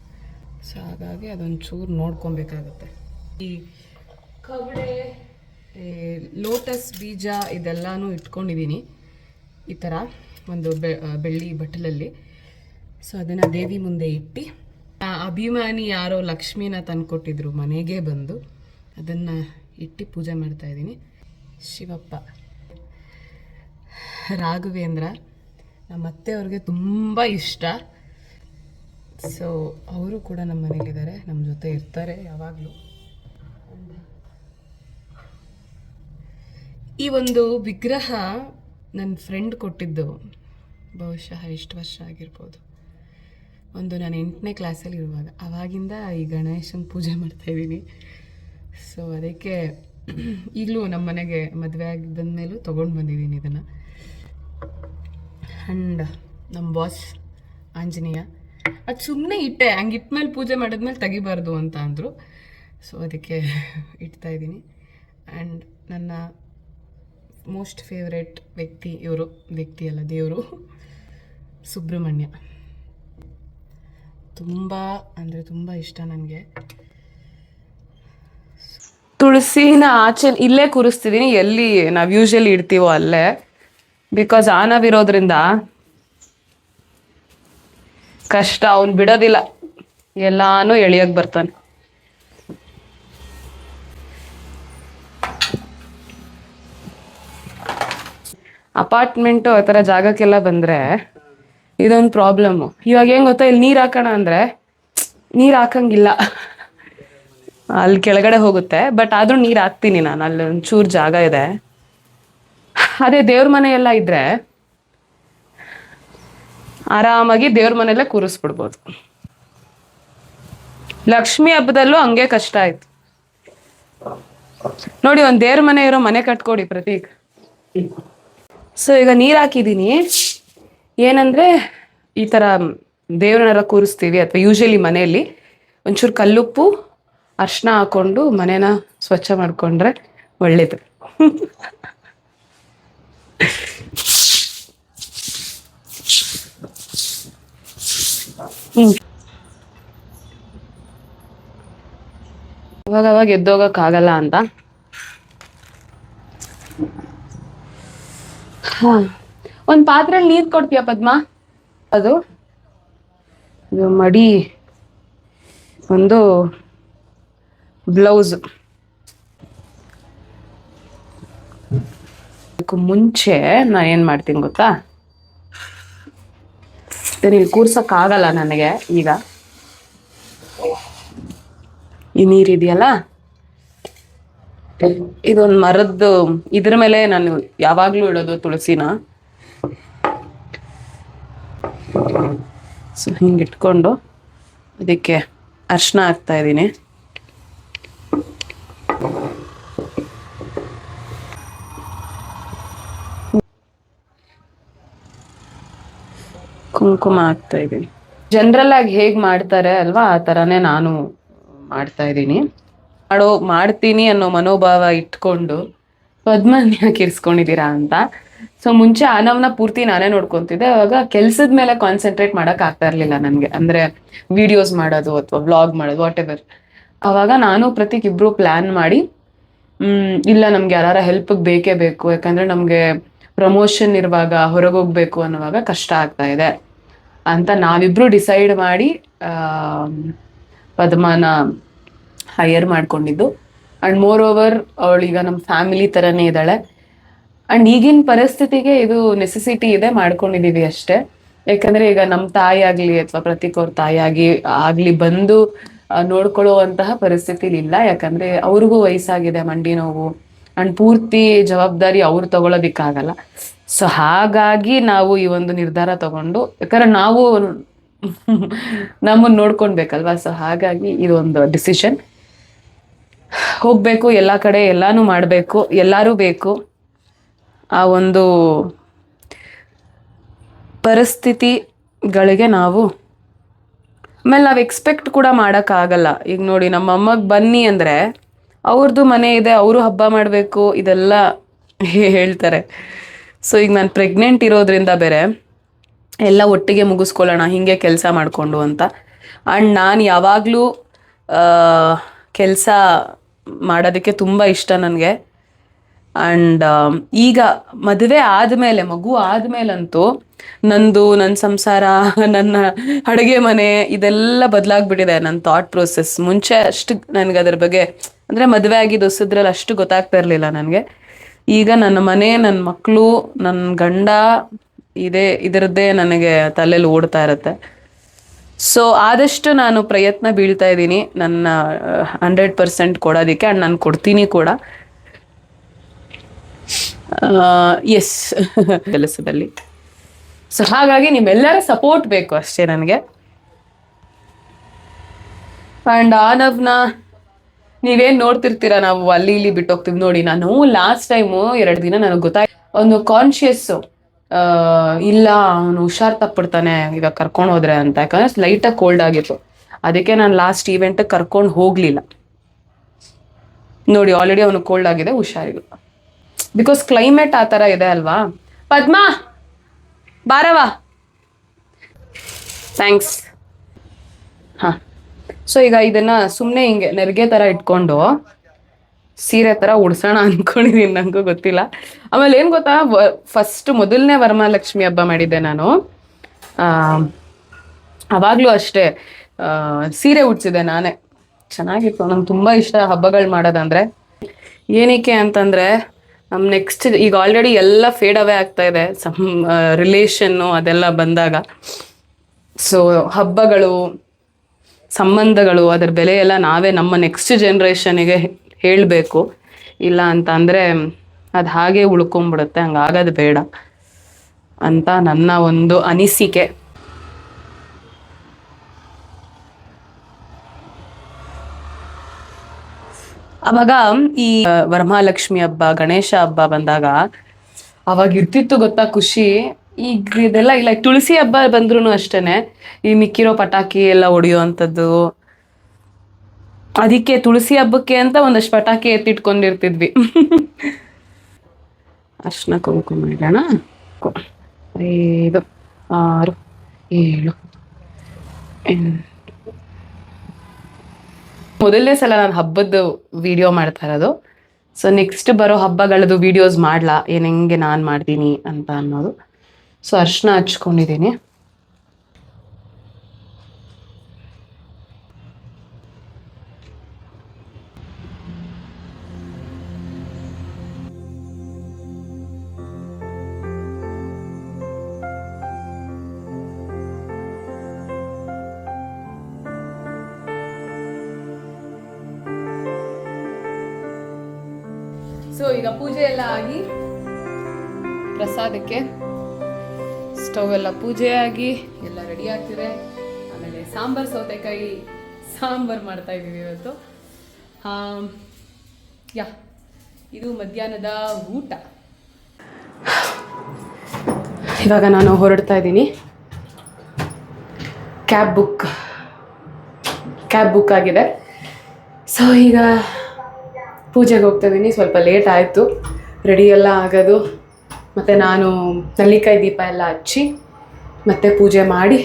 [SPEAKER 5] ಸೊ ಹಾಗಾಗಿ ಅದೊಂದು ಚೂರು ನೋಡ್ಕೊಬೇಕಾಗತ್ತೆ. ಈ ಕವಡೆ ಲೋಟಸ್ ಬೀಜ ಇದೆಲ್ಲನೂ ಇಟ್ಕೊಂಡಿದ್ದೀನಿ ಈ ಥರ ಒಂದು ಬೆಳ್ಳಿ ಬಟ್ಟಲಲ್ಲಿ ಸೊ ಅದನ್ನು ದೇವಿ ಮುಂದೆ ಇಟ್ಟು, ಆ ಅಭಿಮಾನಿ ಯಾರೋ ಲಕ್ಷ್ಮಿನ ತಂದುಕೊಟ್ಟಿದ್ರು ಮನೆಗೆ ಬಂದು, ಅದನ್ನು ಇಟ್ಟು ಪೂಜೆ ಮಾಡ್ತಾ ಇದ್ದೀನಿ. ಶಿವಪ್ಪ, ರಾಘವೇಂದ್ರ ನಮ್ಮ ಅತ್ತೆಯವ್ರಿಗೆ ತುಂಬ ಇಷ್ಟ. ಸೊ ಅವರು ಕೂಡ ನಮ್ಮ ಮನೇಲಿದ್ದಾರೆ ನಮ್ಮ ಜೊತೆ ಇರ್ತಾರೆ ಯಾವಾಗಲೂ. ಈ ಒಂದು ವಿಗ್ರಹ ನನ್ನ ಫ್ರೆಂಡ್ ಕೊಟ್ಟಿದ್ದು. ಬಹುಶಃ ಎಷ್ಟು ವರ್ಷ ಆಗಿರ್ಬೋದು. ಒಂದು ನಾನು ಎಂಟನೇ ಕ್ಲಾಸಲ್ಲಿ ಇರುವಾಗ. ಆವಾಗಿಂದ ಈ ಗಣೇಶನ ಪೂಜೆ ಮಾಡ್ತಾಯಿದ್ದೀನಿ ಸೊ ಅದಕ್ಕೆ ಈಗಲೂ ನಮ್ಮ ಮನೆಗೆ ಮದುವೆ ಆಗಿದ್ದ ಬಂದಮೇಲೂ ತೊಗೊಂಡು ಬಂದಿದ್ದೀನಿ ಇದನ್ನು. ಆ್ಯಂಡ್ ನಮ್ಮ ಬಾಸ್ ಆಂಜನೇಯ. ಅದು ಸುಮ್ಮನೆ ಇಟ್ಟೆ, ಹಂಗೆ ಇಟ್ಟಮೇಲೆ ಪೂಜೆ ಮಾಡಿದ್ಮೇಲೆ ತೆಗಿಬಾರ್ದು ಅಂತ ಅಂದರು. ಸೊ ಅದಕ್ಕೆ ಇಡ್ತಾ ಇದ್ದೀನಿ. ಆ್ಯಂಡ್ ನನ್ನ ಮೋಸ್ಟ್ ಫೇವ್ರೆಟ್ ವ್ಯಕ್ತಿ ಇವರು, ವ್ಯಕ್ತಿ ಅಲ್ಲ, ದೇವರು ಸುಬ್ರಹ್ಮಣ್ಯ. ತುಂಬ, ಅಂದರೆ ತುಂಬ ಇಷ್ಟ ನನಗೆ. ತುಳಸಿನ ಆಚೆ ಇಲ್ಲೇ ಕೂರಿಸ್ತಿದ್ದೀನಿ ಎಲ್ಲಿ ನಾವು ಯೂಶಲಿ ಇಡ್ತೀವೋ ಅಲ್ಲೇ. ಬಿಕಾಸ್ ಆನವಿರೋದ್ರಿಂದ ನಾವಿರೋದ್ರಿಂದ ಕಷ್ಟ ಅವ್ನು ಬಿಡೋದಿಲ್ಲ. ಎಲ್ಲಾನು ಎಳಿಯಕ್ ಬರ್ತಾನೆ. ಅಪಾರ್ಟ್ಮೆಂಟು ಆ ಥರ ಜಾಗಕ್ಕೆಲ್ಲ ಬಂದರೆ ಇದೊಂದು ಪ್ರಾಬ್ಲಮ್ಮು. ಇವಾಗ ಹೆಂಗೆ ಗೊತ್ತಾ? ಇಲ್ಲಿ ನೀರು ಹಾಕೋಣ ಅಂದರೆ ನೀರು ಹಾಕಂಗಿಲ್ಲ. ಅಲ್ಲಿ ಕೆಳಗಡೆ ಹೋಗುತ್ತೆ. ಬಟ್ ಆದರೂ ನೀರು ಹಾಕ್ತೀನಿ ನಾನು. ಅಲ್ಲಿ ಒಂಚೂರು ಜಾಗ ಇದೆ. ಅದೇ ದೇವ್ರ ಮನೆ ಎಲ್ಲ ಇದ್ರೆ ಆರಾಮಾಗಿ ದೇವ್ರ ಮನೆಯಲ್ಲೇ ಕೂರಿಸ್ಬಿಡ್ಬೋದು. ಲಕ್ಷ್ಮಿ ಹಬ್ಬದಲ್ಲೂ ಹಂಗೆ ಕಷ್ಟ ಆಯ್ತು. ನೋಡಿ ಒಂದ್ ದೇವ್ರ ಮನೆ ಇರೋ ಮನೆ ಕಟ್ಕೊಡಿ ಪ್ರತೀಕ್. ಸೊ ಈಗ ನೀರ್ ಹಾಕಿದೀನಿ. ಏನಂದ್ರೆ ಈ ತರ ದೇವ್ರನ್ನೆಲ್ಲ ಕೂರಿಸ್ತೀವಿ ಅಥವಾ ಯೂಶಲಿ ಮನೆಯಲ್ಲಿ ಒಂಚೂರು ಕಲ್ಲುಪ್ಪು ಅರ್ಶನ ಹಾಕೊಂಡು ಮನೇನ ಸ್ವಚ್ಛ ಮಾಡ್ಕೊಂಡ್ರೆ ಒಳ್ಳೇದು. ಇವಾಗ ಅವಾಗ ಎದ್ದೋಗಕ್ಕಾಗಲ್ಲ ಅಂತ. ಒಂದ್ ಪಾತ್ರೆಯಲ್ಲಿ ನೀರ್ ಕೊಡ್ತೀಯ ಪದ್ಮ? ಅದು. ಮಡಿ. ಒಂದು ಬ್ಲೌಸ್. ಮುಂಚೆ ನಾ ಏನ್ ಮಾಡ್ತೀನಿ ಗೊತ್ತಾ? ಇದನ್ನ ಇಲ್ಲಿ ಕೂರ್ಸಕ್ಕಾಗಲ್ಲ ನನಗೆ ಈಗ. ಈ ನೀರಿದೆಯಲ್ಲ ಇದೊಂದು ಮರದ್ದು, ಇದ್ರ ಮೇಲೆ ನಾನು ಯಾವಾಗ್ಲೂ ಇಡೋದು ತುಳಸಿನ. ಸೊ ಹಿಂಗೆ ಇಟ್ಕೊಂಡು ಅದಕ್ಕೆ ಅರ್ಶಿನ ಹಾಕ್ತಾ ಇದ್ದೀನಿ. ಕುಂಕುಮ ಆಗ್ತಾ ಇದ್ದೀನಿ. ಜನರಲ್ ಆಗಿ ಹೇಗ್ ಮಾಡ್ತಾರೆ ಅಲ್ವಾ? ಆ ತರಾನೇ ನಾನು ಮಾಡ್ತಾ ಇದ್ದೀನಿ. ಮಾಡೋ, ಮಾಡ್ತೀನಿ ಅನ್ನೋ ಮನೋಭಾವ ಇಟ್ಕೊಂಡು ಪದ್ಮನ್ಯ ಕಿರ್ಸ್ಕೊಂಡಿದ್ದೀರಾ ಅಂತ. ಸೊ ಮುಂಚೆ ಆನವ್ನ ಪೂರ್ತಿ ನಾನೇ ನೋಡ್ಕೊಂತಿದ್ದೆ. ಅವಾಗ ಕೆಲ್ಸದ ಮೇಲೆ ಕಾನ್ಸಂಟ್ರೇಟ್ ಮಾಡಕ್ ಆಗ್ತಾ ಇರ್ಲಿಲ್ಲ ನನ್ಗೆ. ಅಂದ್ರೆ ವಿಡಿಯೋಸ್ ಮಾಡೋದು ಅಥವಾ ವ್ಲಾಗ್ ಮಾಡೋದು ವಾಟ್ ಎವರ್ ಅವಾಗ ನಾನು ಪ್ರತೀಕ್ ಇಬ್ರು ಪ್ಲಾನ್ ಮಾಡಿ, ಹ್ಮ್, ಇಲ್ಲ ನಮ್ಗೆ ಯಾರ ಹೆಲ್ಪ್ ಬೇಕೇ ಬೇಕು. ಯಾಕಂದ್ರೆ ನಮ್ಗೆ ಪ್ರಮೋಷನ್ ಇರುವಾಗ ಹೊರಗೋಗ್ಬೇಕು ಅನ್ನುವಾಗ ಕಷ್ಟ ಆಗ್ತಾ ಇದೆ. ಅಂತ ನಾವಿಬ್ರು ಡಿಸೈಡ್ ಮಾಡಿ ಪದ್ಮನ ಹೈಯರ್ ಮಾಡ್ಕೊಂಡಿದ್ದು. ಅಂಡ್ ಮೋರ್ ಓವರ್ ಅವಳೀಗ ನಮ್ಮ ಫ್ಯಾಮಿಲಿ ತರನೇ ಇದ್ದಾಳೆ. ಅಂಡ್ ಈಗಿನ ಪರಿಸ್ಥಿತಿಗೆ ಇದು ನೆಸೆಸಿಟಿ ಇದೆ ಮಾಡ್ಕೊಂಡಿದೀವಿ ಅಷ್ಟೇ. ಯಾಕಂದ್ರೆ ಈಗ ನಮ್ಮ ತಾಯಿ ಆಗ್ಲಿ ಅಥವಾ ಪ್ರತೀಕ್ ಅವ್ರ ತಾಯಿ ಆಗಿ, ಆಗ್ಲಿ ಬಂದು ನೋಡ್ಕೊಳ್ಳುವಂತಹ ಪರಿಸ್ಥಿತಿ ಇಲ್ಲ ಯಾಕಂದ್ರೆ ಅವ್ರಿಗೂ ವಯಸ್ಸಾಗಿದೆ ಮಂಡಿ ನೋವು. ಅಂಡ್ ಪೂರ್ತಿ ಜವಾಬ್ದಾರಿ ಅವ್ರು ತಗೊಳೋದಿಕ್ಕಾಗಲ್ಲ. ಸೊ ಹಾಗಾಗಿ ನಾವು ಈ ಒಂದು ನಿರ್ಧಾರ ತಗೊಂಡು, ಯಾಕಂದ್ರೆ ನಾವು ನಮ್ಮನ್ನ ನೋಡ್ಕೊಳ್ಬೇಕಲ್ವಾ? ಸೊ ಹಾಗಾಗಿ ಇದೊಂದು ಡಿಸಿಷನ್ ಹೋಗ್ಬೇಕು, ಎಲ್ಲ ಕಡೆ ಎಲ್ಲಾನು ಮಾಡಬೇಕು, ಎಲ್ಲರೂ ಬೇಕು. ಆ ಒಂದು ಪರಿಸ್ಥಿತಿಗಳಿಗೆ ನಾವು, ಆಮೇಲೆ ನಾವು ಎಕ್ಸ್ಪೆಕ್ಟ್ ಕೂಡ ಮಾಡೋಕ್ಕಾಗಲ್ಲ. ಈಗ ನೋಡಿ, ನಮ್ಮ ಅಮ್ಮಗೆ ಬನ್ನಿ ಅಂದರೆ ಅವ್ರದ್ದು ಮನೆ ಇದೆ, ಅವರು ಹಬ್ಬ ಮಾಡಬೇಕು, ಇದೆಲ್ಲ ಹೇಳ್ತಾರೆ. ಸೊ ಈಗ ನಾನು ಪ್ರೆಗ್ನೆಂಟ್ ಇರೋದ್ರಿಂದ ಬೇರೆ ಎಲ್ಲ ಒಟ್ಟಿಗೆ ಮುಗಿಸ್ಕೊಳ್ಳೋಣ, ಹಿಂಗೆ ಕೆಲಸ ಮಾಡಿಕೊಂಡು ಅಂತ. ಆ್ಯಂಡ್ ನಾನು ಯಾವಾಗಲೂ ಕೆಲಸ ಮಾಡೋದಕ್ಕೆ ತುಂಬ ಇಷ್ಟ ನನಗೆ. ಆ್ಯಂಡ್ ಈಗ ಮದುವೆ ಆದಮೇಲೆ, ಮಗು ಆದಮೇಲಂತೂ ನಂದು ನನ್ನ ಸಂಸಾರ, ನನ್ನ ಅಡುಗೆ ಮನೆ ಇದೆಲ್ಲ ಬದಲಾಗ್ಬಿಟ್ಟಿದೆ ನನ್ನ ಥಾಟ್ ಪ್ರೋಸೆಸ್ ಮುಂಚೆ ಅಷ್ಟು ನನಗೆ ಅದ್ರ ಬಗ್ಗೆ, ಅಂದರೆ ಮದುವೆ ಆಗಿದ್ದು ಹೊಸದ್ರಲ್ಲಿ ಅಷ್ಟು ಗೊತ್ತಾಗ್ತಾ ಇರಲಿಲ್ಲ ನನಗೆ. ಈಗ ನನ್ನ ಮನೆ ನನ್ನ ಮಕ್ಕಳು ನನ್ನ ಗಂಡ ಇದೇ, ಇದರದ್ದೇ ನನಗೆ ತಲೆಯಲ್ಲಿ ಓಡ್ತಾ ಇರುತ್ತೆ. ಸೊ ಆದಷ್ಟು ನಾನು ಪ್ರಯತ್ನ ಬೀಳ್ತಾ ಇದ್ದೀನಿ. ನನ್ನ ಹಂಡ್ರೆಡ್ ಪರ್ಸೆಂಟ್ ಕೊಡೋದಕ್ಕೆ ಆ್ಯಂಡ್ ನಾನು ಕೊಡ್ತೀನಿ ಕೂಡ. ಎಸ್ ಕೆಲಸದಲ್ಲಿ. ಸೊ ಹಾಗಾಗಿ ನಿಮ್ಮೆಲ್ಲರ ಸಪೋರ್ಟ್ ಬೇಕು ಅಷ್ಟೇ ನನಗೆ. ಆ್ಯಂಡ್ ಆನವ್ನ ನೀವೇನ್ ನೋಡ್ತಿರ್ತೀರ ನಾವು ಅಲ್ಲಿ ಇಲ್ಲಿ ಬಿಟ್ಟು ಹೋಗ್ತೀವಿ ನೋಡಿ. ನಾನು ಲಾಸ್ಟ್ ಟೈಮು ಎರಡು ದಿನ ನನಗೆ ಗೊತ್ತಾಯ್ತು ಒಂದು ಕಾನ್ಶಿಯಸ್ ಇಲ್ಲ, ಅವನು ಹುಷಾರ್ ತಪ್ಪಿಡ್ತಾನೆ ಈಗ ಕರ್ಕೊಂಡು ಹೋದ್ರೆ ಅಂತ. ಯಾಕಂದ್ರೆ ಲೈಟಾಗಿ ಕೋಲ್ಡ್ ಆಗಿತ್ತು. ಅದಕ್ಕೆ ನಾನು ಲಾಸ್ಟ್ ಈವೆಂಟ್ ಕರ್ಕೊಂಡು ಹೋಗ್ಲಿಲ್ಲ. ನೋಡಿ ಆಲ್ರೆಡಿ ಅವನು ಕೋಲ್ಡ್ ಆಗಿದೆ, ಹುಷಾರಿಲ್ಲ. ಬಿಕಾಸ್ ಕ್ಲೈಮೇಟ್ ಆ ಥರ ಇದೆ ಅಲ್ವಾ? ಪದ್ಮಾ ಬಾರವಾ ಥ್ಯಾಂಕ್ಸ್ ಹಾ. ಸೊ ಈಗ ಇದನ್ನ ಸುಮ್ಮನೆ ಹಿಂಗೆ ನೆರಿಗೆ ಥರ ಇಟ್ಕೊಂಡು ಸೀರೆ ಥರ ಉಡ್ಸೋಣ ಅನ್ಕೊಂಡಿದೀನಿ ನಂಗೂ ಗೊತ್ತಿಲ್ಲ. ಆಮೇಲೆ ಏನು ಗೊತ್ತಾ ಫಸ್ಟ್ ಮೊದಲನೇ ವರಮಹಾಲಕ್ಷ್ಮಿ ಹಬ್ಬ ಮಾಡಿದ್ದೆ ನಾನು. ಅವಾಗ್ಲೂ ಅಷ್ಟೇ ಸೀರೆ ಉಡ್ಸಿದೆ ನಾನೇ. ಚೆನ್ನಾಗಿತ್ತು, ನಂಗೆ ತುಂಬ ಇಷ್ಟ ಹಬ್ಬಗಳು ಮಾಡೋದಂದ್ರೆ. ಏನಕ್ಕೆ ಅಂತಂದ್ರೆ, ನಮ್ ನೆಕ್ಸ್ಟ್ ಈಗ ಆಲ್ರೆಡಿ ಎಲ್ಲ ಫೇಡ್ ಅವೇ ಆಗ್ತಾ ಇದೆ, ಸಮ್ ರಿಲೇಷನ್ನು ಅದೆಲ್ಲ ಬಂದಾಗ. ಸೊ ಹಬ್ಬಗಳು ಸಂಬಂಧಗಳು, ಅದರ ಬೆಲೆ ಎಲ್ಲ ನಾವೇ ನಮ್ಮ ನೆಕ್ಸ್ಟ್ ಜನ್ರೇಷನಿಗೆ ಹೇಳಬೇಕು. ಇಲ್ಲ ಅಂತ ಅಂದರೆ ಅದು ಹಾಗೆ ಉಳ್ಕೊಂಬಿಡುತ್ತೆ ಹಂಗಾಗೋದು ಬೇಡ ಅಂತ ನನ್ನ ಒಂದು ಅನಿಸಿಕೆ. ಅವಾಗ ಈ ವರಮಹಾಲಕ್ಷ್ಮಿ ಹಬ್ಬ, ಗಣೇಶ ಹಬ್ಬ ಬಂದಾಗ ಅವಾಗ ಇರ್ತಿತ್ತು ಗೊತ್ತಾ ಖುಷಿ. ಈಗ ಇದೆಲ್ಲ ಇಲ್ಲ ತುಳಸಿ ಹಬ್ಬ ಬಂದ್ರು ಅಷ್ಟೇನೆ. ಈ ಮಿಕ್ಕಿರೋ ಪಟಾಕಿ ಎಲ್ಲ ಹೊಡಿಯೋವಂಥದ್ದು. ಅದಕ್ಕೆ ತುಳಸಿ ಹಬ್ಬಕ್ಕೆ ಅಂತ ಒಂದಷ್ಟು ಪಟಾಕಿ ಎತ್ತಿಟ್ಕೊಂಡಿರ್ತಿದ್ವಿ. ಅರ್ಶನ ಕುಂಕುಮ ಇಡೋಣ. ಐದು, ಆರು, ಏಳು ಮೊದಲನೇ ಸಲ ನಾನು ಹಬ್ಬದ ವಿಡಿಯೋ ಮಾಡ್ತಾ ಇರೋದು. ಸೊ ನೆಕ್ಸ್ಟ್ ಬರೋ ಹಬ್ಬಗಳದ್ದು ವಿಡಿಯೋಸ್ ಮಾಡ್ಲಾ? ಏನು ಹೆಂಗೆ ನಾನು ಮಾಡ್ತೀನಿ ಅಂತ ಅನ್ನೋದು. ಸೊ ಅರ್ಶಿನ ಹಚ್ಕೊಂಡಿದ್ದೀನಿ. ಸೊ ಈಗ ಪೂಜೆ ಎಲ್ಲ ಆಗಿ ಪ್ರಸಾದಕ್ಕೆ ಸ್ಟವ್ ಎಲ್ಲ ಪೂಜೆ ಆಗಿ ಎಲ್ಲ ರೆಡಿ ಆಗ್ತಿದೆ. ಆಮೇಲೆ ಸಾಂಬಾರ್ ಸೌತೆಕಾಯಿ ಸಾಂಬಾರ್ ಮಾಡ್ತಾ ಇದ್ದೀವಿ ಇವತ್ತು. ಯಾ, ಇದು ಮಧ್ಯಾಹ್ನದ ಊಟ. ಇವಾಗ ನಾನು ಹೊರಡ್ತಾ ಇದ್ದೀನಿ. ಕ್ಯಾಬ್ ಬುಕ್ ಕ್ಯಾಬ್ ಬುಕ್ ಆಗಿದೆ. ಸೊ ಈಗ ಪೂಜೆಗೆ ಹೋಗ್ತಾ ಇದ್ದೀನಿ. ಸ್ವಲ್ಪ ಲೇಟ್ ಆಯಿತು. ರೆಡಿ ಎಲ್ಲ ಆಗೋದು. ಮತ್ತು ನಾನು ನಲ್ಲಿಕಾಯಿ ದೀಪ ಎಲ್ಲ ಹಚ್ಚಿ ಮತ್ತೆ ಪೂಜೆ ಮಾಡಿ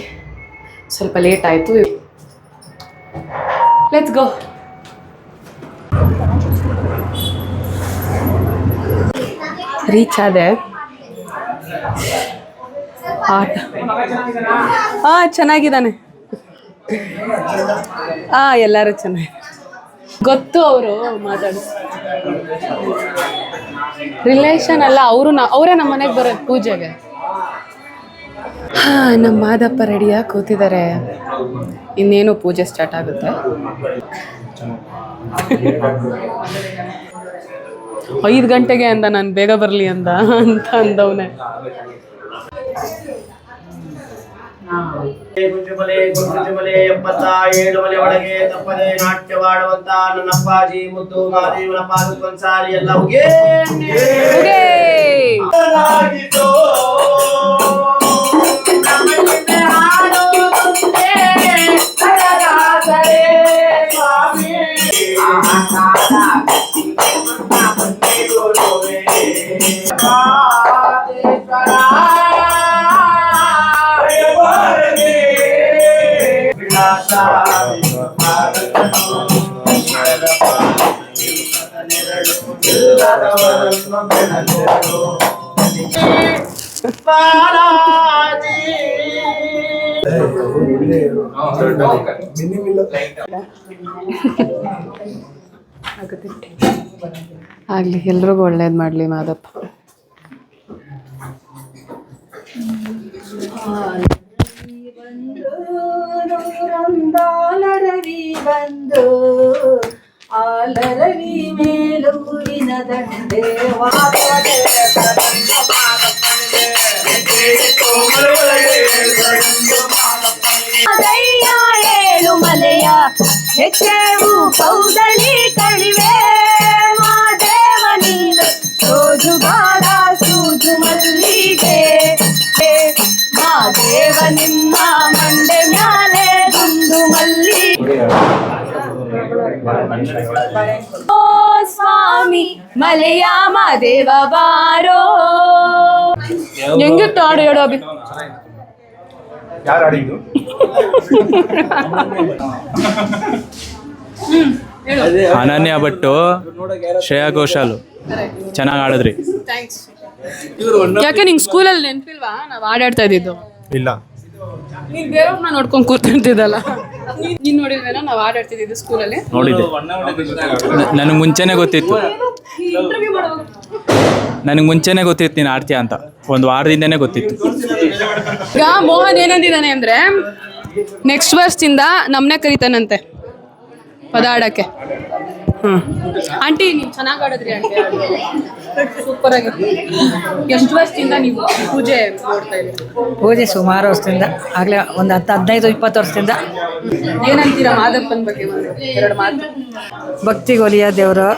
[SPEAKER 5] ಸ್ವಲ್ಪ ಲೇಟ್ ಆಯಿತು. ಲೆಟ್ಸ್ ಗೋ ರೀಚ್ ಆದೆ. ಆಟ. ಹಾಂ ಚೆನ್ನಾಗಿದ್ದಾನೆ. ಹಾಂ ಎಲ್ಲರೂ ಚೆನ್ನಾಗಿ. ಗೊತ್ತು ಅವರು ಮಾತಾಡಿ. ರಿಲೇಷನ್ ಅಲ್ಲ ಅವರು ಅವರೇ ನಮ್ಮ ಮನೆಗೆ ಬರೋದು ಪೂಜೆಗೆ. ಹಾಂ ನಮ್ಮ ಮಾದಪ್ಪ ರೆಡಿಯಾಗಿ ಕೂತಿದ್ದಾರೆ. ಇನ್ನೇನು ಪೂಜೆ ಸ್ಟಾರ್ಟ್ ಆಗುತ್ತೆ? ಐದು ಗಂಟೆಗೆ ಅಂದ ನಾನು ಬೇಗ ಬರಲಿ ಅಂದ ಅಂತ ಅಂದವನೇ.
[SPEAKER 8] ಗುಂಜುಮಲೆ ಗುಂಜುಮಲೆ ಎಪ್ಪತ್ತ ಏಳು ಮಲೆ ಒಳಗೆ ತಪ್ಪದೆ ನಾಟ್ಯವಾಡುವಂತ ನನ್ನಪ್ಪಾಜಿ ಮುದ್ದು ಮಾದೇವನ ಪಾದಕ್ಕೊಂದ್ಸಾರಿ ಎಲ್ಲ ಹುಗೆ
[SPEAKER 5] ಆಗಲಿ ಎಲ್ರಿಗೂ ಒಳ್ಳೇದು ಮಾಡಲಿ ಮಾದಪ್ಪ.
[SPEAKER 9] ರಂದಾಲರವಿ ಬಂದು ಆಲರವಿ ಮೇಲೂರಿನ ದಂಡೆ ವಾಸದೆ ಅದಯ್ಯ ಏಳು ಮಲೆಯ ಹೆಚ್ಚೆವು ಕೌದಳಿ ಕಳಿವೆ ಮಾದೇವ ನೀನು ಸೋಜುಗಾರ ಸೂಜು ಮಲ್ಲಿಗೆ ಮಾದೇವ ನಿಮ್ಮ ಮಂಡೆ ಮ್ಯಾಲೆ ದುಂದು ಮಲ್ಲಿ ಓ ಸ್ವಾಮಿ ಮಲೆಯ ಮಾದೇವ ಬಾರೋ
[SPEAKER 5] ಹೆಂಗಿತ್ತು ಹಾಡು ಹೇಳು ಅಭಿ
[SPEAKER 3] ಅನನ್ಯ ಭಟ್ಟು ಶ್ರೇಯಾ ಘೋಷಾಲ್. ಚೆನ್ನಾಗಿ ಆಡಿದ್ರಿ
[SPEAKER 5] ಯಾಕೆ ನಿಂಗೆ ಸ್ಕೂಲಲ್ಲಿ ನೆನಪಿಲ್ವಾ? ನಾವು ಆಡಾಡ್ತಾ ಇದ್ದಿದ್ದು.
[SPEAKER 3] ಇಲ್ಲ.
[SPEAKER 5] ನೀನ್ ಬೇರೆಯವ್ರನ್ನ ನೋಡ್ಕೊಂಡು ಕೂತಿರ್ತಿದ್ದಲ್ಲ. ನೀನ್ ನಾವು ಆಡಾಡ್ತಿದ್ದು ಸ್ಕೂಲಲ್ಲಿ
[SPEAKER 3] ನೋಡಿದ್ದೆ. ನನಗೆ ಮುಂಚೆನೆ ಗೊತ್ತಿತ್ತು. ನನಗೆ ಮುಂಚೆನೆ ಗೊತ್ತಿತ್ತು ನೀನು ಆಡ್ತೀಯ ಅಂತ. ಒಂದು ವಾರದಿಂದನೇ ಗೊತ್ತಿತ್ತು.
[SPEAKER 5] ಈಗ ಮೋಹನ್ ಏನಂದಿದ್ದಾನೆ ಅಂದ್ರೆ ನೆಕ್ಸ್ಟ್ ವರ್ಷದಿಂದ ನಮ್ನೆ ಕರಿತಾನಂತೆ ಪದ ಆಡಕ್ಕೆ ಹ್ಮ್ ಆಂಟಿ ನೀವು ಚೆನ್ನಾಗಿ ಆಡಿದ್ರಿ ಆಂಟಿ. ಸೂಪರ್ ಆಗಿ. ಎಷ್ಟು ವರ್ಷದಿಂದ ನೀವು ಪೂಜೆ ಇದ್ದೀರಿ?
[SPEAKER 9] ಪೂಜೆ ಸುಮಾರು ವರ್ಷದಿಂದ ಆಗಲೇ ಒಂದು ಹತ್ತು ಹದಿನೈದು ಇಪ್ಪತ್ತು ವರ್ಷದಿಂದ.
[SPEAKER 5] ಏನಂತೀರಾ ಮಾದಪ್ಪನ ಬಗ್ಗೆ ಒಂದು ಎರಡು ಮಾತು?
[SPEAKER 9] ಭಕ್ತಿ ಒಲಿಯ ದೇವರು.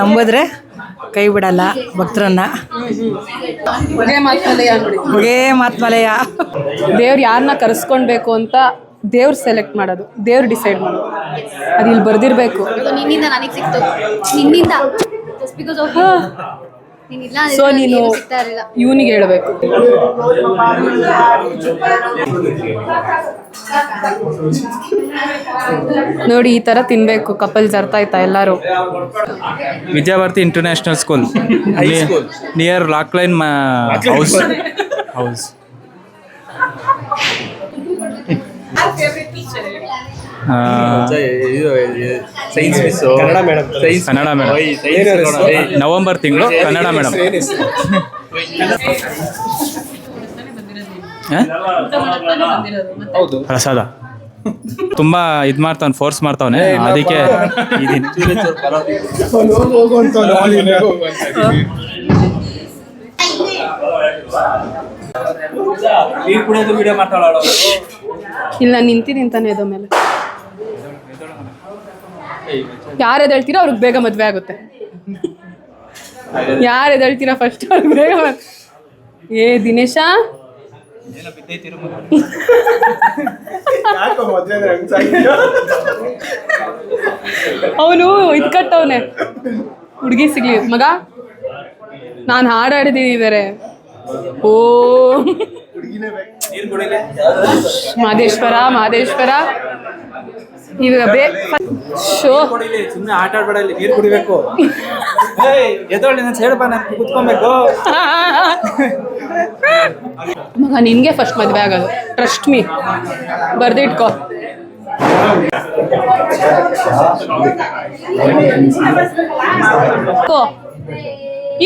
[SPEAKER 9] ನಂಬಿದ್ರೆ ಕೈ ಬಿಡಲ್ಲ ಭಕ್ತರನ್ನ. ಹೊಗೆ ಮಾತ್ಮಲೆಯ.
[SPEAKER 5] ದೇವ್ರು ಯಾರನ್ನ ಕರೆಸ್ಕೊಳ್ಬೇಕು ಅಂತ ದೇವ್ರು ಸೆಲೆಕ್ಟ್ ಮಾಡೋದು ದೇವ್ರು ಡಿಸೈಡ್ ಮಾಡೋದು. ಅದು ಇಲ್ಲಿ ಬರ್ದಿರ್ಬೇಕು.
[SPEAKER 10] ನಿನ್ನಿಂದ ನನಗೆ ಸಿಕ್ತು. ನಿನ್ನಿಂದ. ಜಸ್ಟ್ ಬಿಕಾಸ್ ಆಫ್
[SPEAKER 5] ಸೊ ನೀನು ಇವನಿಗೆ ಹೇಳ್ಬೇಕು. ನೋಡಿ ಈ ತರ ತಿನ್ಬೇಕು ಕಪಲ್ಸ್ ಅರ್ಥ ಆಯ್ತಾ ಎಲ್ಲಾರು?
[SPEAKER 2] Vidyabharati international school near ಲಾಕ್ಲೈನ್ house house
[SPEAKER 3] Kannada madam
[SPEAKER 2] Kannada madam. November ತಿಂಗಳು ಕನ್ನಡ ಮೇಡಮ್. ಪ್ರಸಾದ. ತುಂಬಾ ಇದ್ ಮಾಡ್ತಾವ್ ಫೋರ್ಸ್ ಮಾಡ್ತಾವನೆ. ಅದಕ್ಕೆ
[SPEAKER 5] ಇಲ್ಲ ನಿಂತಿ ತಾನೇ ಅದ ಮೇಲೆ. ಯಾರು ಎದ್ದೇಳ್ತೀರೋ ಅವ್ರಿಗೆ ಬೇಗ ಮದ್ವೆ ಆಗುತ್ತೆ. ಯಾರು ಎದ್ದೇಳ್ತೀರಾ ಫಸ್ಟ್ ಅವ್ರಿಗೆ ಬೇಗ ಏ ದಿನೇಶ? ಅವನು ಇದ್ಕಟ್ಟವನೆ ಹುಡುಗಿ ಸಿಗ್ಲಿ. ಮಗ ನಾನು ಹಾಡಾಡಿದೀನಿ ಬೇರೆ ಓ. ಮಾದೇಶ್ವರ ಮಾದೇಶ್ವರ ಇವಾಗ ಬೇ ಶೋ
[SPEAKER 2] ಸುಮ್ಮನೆ ಆಟ ಆಡ್ಬೇಡ ನೀರು ಕುಡಿಬೇಕು. ಎದೊಳ್ಳಿ ನಾನು ಹೇಳ್ಬಾ ನಾನು ಕುತ್ಕೊಬೇಕು.
[SPEAKER 5] ಮಗ ನಿನ್ಗೆ ಫಸ್ಟ್ ಮದ್ವೆ ಆಗೋದು ಟ್ರಸ್ಟ್ ಮೀ ಬರ್ದಿಟ್ಕೋ.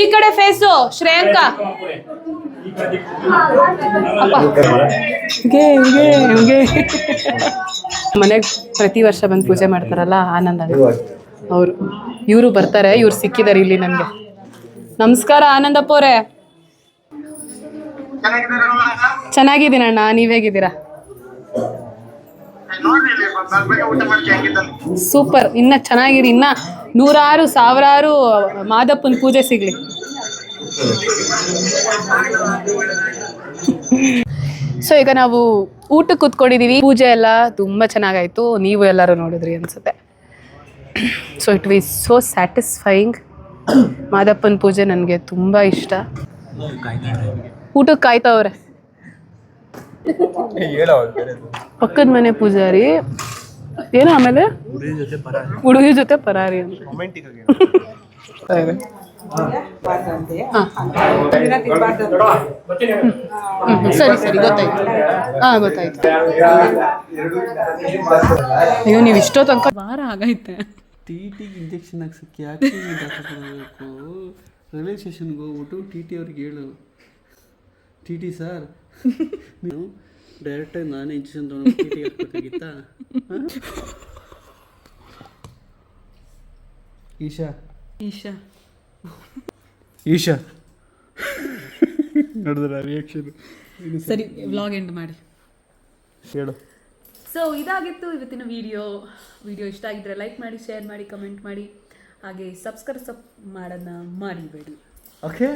[SPEAKER 5] ಈ ಕಡೆ ಫೇಸು ಶ್ರೇಯಾಂಕ. ಮನೆಗೆ ಪ್ರತಿ ವರ್ಷ ಬಂದು ಪೂಜೆ ಮಾಡ್ತಾರಲ್ಲ, ಆನಂದ. ಅವರು, ಇವರು ಬರ್ತಾರೆ, ಇವ್ರು ಸಿಕ್ಕಿದಾರೆ ಇಲ್ಲಿ ನನಗೆ ನಮಸ್ಕಾರ ಆನಂದಪ್ಪ ಅವರೇ. ಚೆನ್ನಾಗಿದ್ದೀನಣ್ಣ ನೀವೇಗಿದ್ದೀರಾ ಸೂಪರ್. ಇನ್ನ ಚೆನ್ನಾಗಿರಿ. ಇನ್ನ ನೂರಾರು, ಸಾವಿರಾರು ಮಾದಪ್ಪನ ಪೂಜೆ ಸಿಗ್ಲಿ. ಸೊ ಈಗ ನಾವು ಊಟಕ್ಕೆ ಕೂತ್ಕೊಂಡಿದೀವಿ. ಪೂಜೆ ಎಲ್ಲ ತುಂಬಾ ಚೆನ್ನಾಗಾಯ್ತು. ನೀವು ಎಲ್ಲರೂ ನೋಡಿದ್ರಿ ಅನ್ಸುತ್ತೆ. So it we so satisfying ಮಾದಪ್ಪನ ಪೂಜೆ ನನಗೆ ತುಂಬ ಇಷ್ಟ. ಊಟಕ್ಕೆ ಕಾಯ್ತವ್ರೆ. ಪಕ್ಕದ ಮನೆ ಪೂಜಾರಿ. ಏನು ಆಮೇಲೆ? ಹುಡುಗಿ ಜೊತೆ ಪರಾರಿ. ಅಂತ. ಸರಿ ಸರಿ ಗೊತ್ತಾಯ್ತು. ಹಾ ಗೊತ್ತಾಯ್ತು. ಅಯ್ಯೋ ನೀವು ಇಷ್ಟೋ ತನಕ ವಾರ ಆಗೈತೆ.
[SPEAKER 1] ಟಿ ಟಿಗೆ ಇಂಜೆಕ್ಷನ್ ಹಾಕ್ಸಕ್ಕೆ ಯಾಕೆ ಡಾಕ್ಟರ್ ರೈಲ್ವೆ ಸ್ಟೇಷನ್ಗೆ ಹೋಗ್ಬಿಟ್ಟು ಟಿ ಟಿ ಅವ್ರಿಗೆ ಹೇಳು. ಟಿ ಟಿ ಸರ್ ನೀವು ಡೈರೆಕ್ಟಾಗಿ ನಾನೇ ಇಂಜೆಕ್ಷನ್ ತೊಗೊಂಡು ಟಿ ಟಿ ಹಾಕ್ಬೇಕಾಗಿತ್ತಾ? ಈಶಾ.
[SPEAKER 5] ಈಶಾ.
[SPEAKER 1] ಈಶಾ. ನೋಡಿದ್ರ ರಿಯಾಕ್ಷನ್
[SPEAKER 5] ಸರಿ. ವ್ಲಾಗ್ ಎಂಡ್ ಮಾಡಿ.
[SPEAKER 1] ಹೇಳು.
[SPEAKER 5] ಸೊ ಇದಾಗಿತ್ತು ಇವತ್ತಿನ ವಿಡಿಯೋ ವಿಡಿಯೋ ಇಷ್ಟ ಆಗಿದ್ರೆ ಲೈಕ್ ಮಾಡಿ ಶೇರ್ ಮಾಡಿ ಕಮೆಂಟ್ ಮಾಡಿ. ಹಾಗೆ ಸಬ್ಸ್ಕ್ರೈಬ್ ಮಾಡೋದನ್ನ ಮಾಡಿಬೇಡಿ
[SPEAKER 1] ಓಕೆ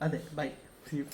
[SPEAKER 1] ಅದೇ ಬಾಯ್ ಸಿ ಯು